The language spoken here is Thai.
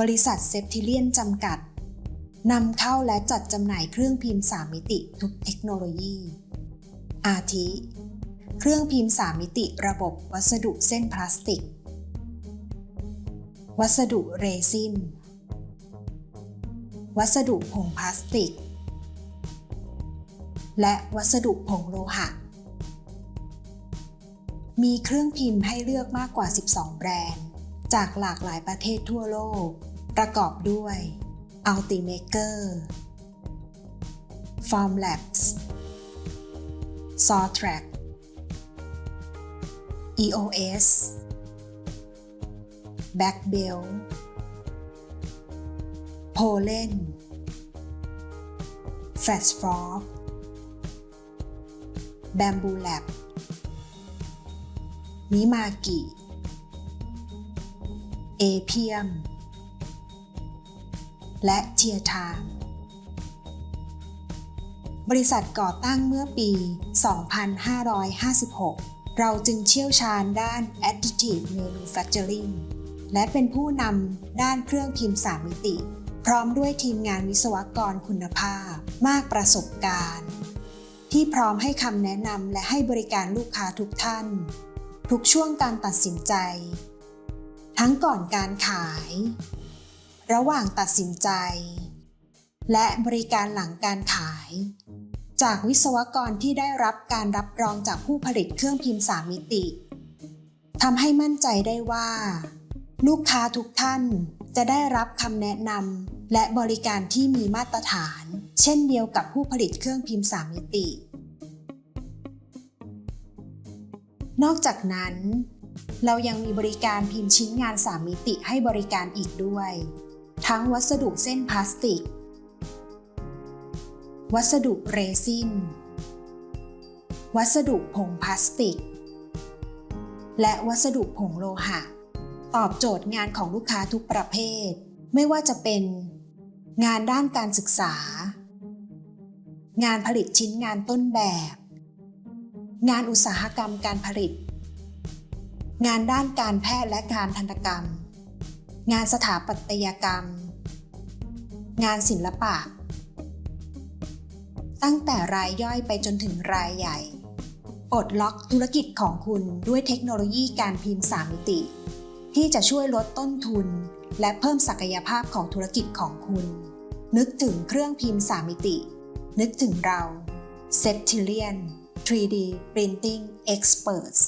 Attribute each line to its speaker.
Speaker 1: บริษัทเซฟทิเลียนจำกัดนำเข้าและจัดจำหน่ายเครื่องพิมพ์3มิติทุกเทคโนโลยี อาทิ เครื่องพิมพ์3มิติระบบวัสดุเส้นพลาสติก วัสดุเรซิน วัสดุผงพลาสติก และวัสดุผงโลหะ มีเครื่องพิมพ์ให้เลือกมากกว่า 12 แบรนด์ จากหลากหลายประเทศทั่วโลก ประกอบด้วย Ultimaker Formlabs Sawtrack EOS Backbell Polen Fast Frog Bamboo Lab มิมากิ เอเพียม และเทียทา บริษัทก่อตั้งเมื่อปี 2556 เราจึงเชี่ยวชาญด้าน Additive Manufacturing และเป็นผู้นำด้านเครื่องพิมพ์3มิติ พร้อมด้วยทีมงานวิศวกรคุณภาพมากประสบการณ์ ที่พร้อมให้คำแนะนำและให้บริการลูกค้าทุกท่าน ทุกช่วงการตัดสินใจ ทั้งก่อนการขาย ระหว่างตัดสินใจ และบริการหลังการขาย จากวิศวกรที่ได้รับการรับรองจากผู้ผลิตเครื่องพิมพ์3มิติทำให้มั่นใจได้ว่า ลูกค้าทุกท่านจะได้รับคำแนะนำและบริการที่มีมาตรฐาน เช่นเดียวกับผู้ผลิตเครื่องพิมพ์3มิติ นอกจากนั้น เรายังมีบริการพิมพ์ชิ้นงาน 3 มิติให้บริการอีกด้วย ทั้งวัสดุเส้นพลาสติก วัสดุเรซิน วัสดุผงพลาสติก และวัสดุผงโลหะ ตอบโจทย์งานของลูกค้าทุกประเภท ไม่ว่าจะเป็น งานด้านการศึกษา งานผลิตชิ้นงานต้นแบบ งานอุตสาหกรรมการผลิต งานด้านการแพทย์และการทันตกรรม งานสถาปัตยกรรม งานศิลปะ ตั้งแต่รายย่อยไปจนถึงรายใหญ่ปลดล็อกธุรกิจของคุณด้วยเทคโนโลยีการพิมพ์3มิติ ที่จะช่วยลดต้นทุน และเพิ่มศักยภาพของธุรกิจของคุณ นึกถึงเครื่องพิมพ์3มิติ นึกถึงเรา Septilian 3D Printing Experts